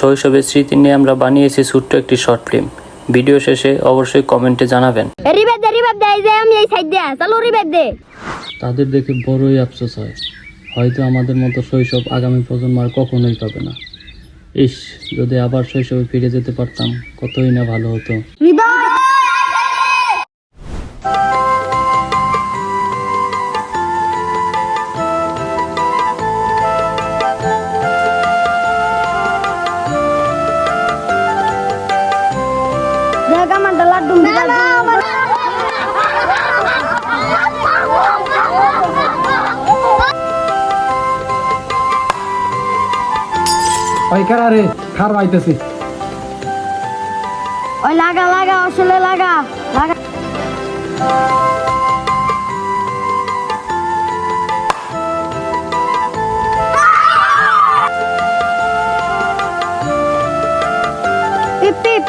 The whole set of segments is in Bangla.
শৈশবের স্মৃতি নিয়ে আমরা বানিয়েছি ছোট্ট একটি শর্ট ফিল্ম ভিডিও শেষে অবশ্যই কমেন্টে জানাবেন। তাদের দেখে বড়ই আফসোস হয়। হয়তো আমাদের মতো শৈশব আগামী প্রজন্ম আর কখনোই পাবে না। ইস যদি আবার শৈশবে ফিরে যেতে পারতাম কতই না ভালো হতো। আমার লাড্ডু ওই কারা রে? খার পাইতেছি ওই লাগা লাগা আসলে লাগা লাগা। টিপ টিপ।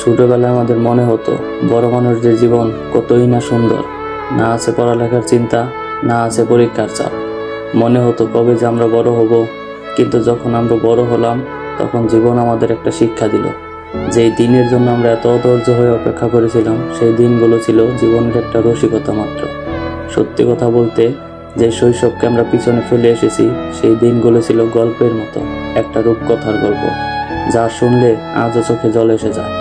ছোটবেলায় আমাদের মনে হতো, বড় মানুষদের জীবন কতই না সুন্দর। না আছে পড়ালেখার চিন্তা, না আছে পরীক্ষার চাপ। মনে হতো কবে যে আমরা বড় হব, কিন্তু যখন আমরা বড় হলাম, তখন জীবন আমাদের একটা শিক্ষা দিল। যেই দিনের জন্য আমরা এত অধৈর্য হয়ে অপেক্ষা করেছিলাম, সেই দিনগুলো ছিল জীবনের একটা রসিকতা মাত্র। সত্যি কথা বলতে, যে শৈশবকে আমরা পিছনে ফেলে এসেছি, সেই দিনগুলো ছিল গল্পের মতো, একটা রূপকথার গল্প। যা শুনলে আজও চোখে জল এসে যায়।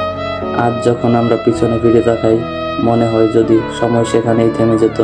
আজ যখন আমরা পিছনে ফিরে তাকাই মনে হয় যদি সময় সেখানেই থেমে যেত।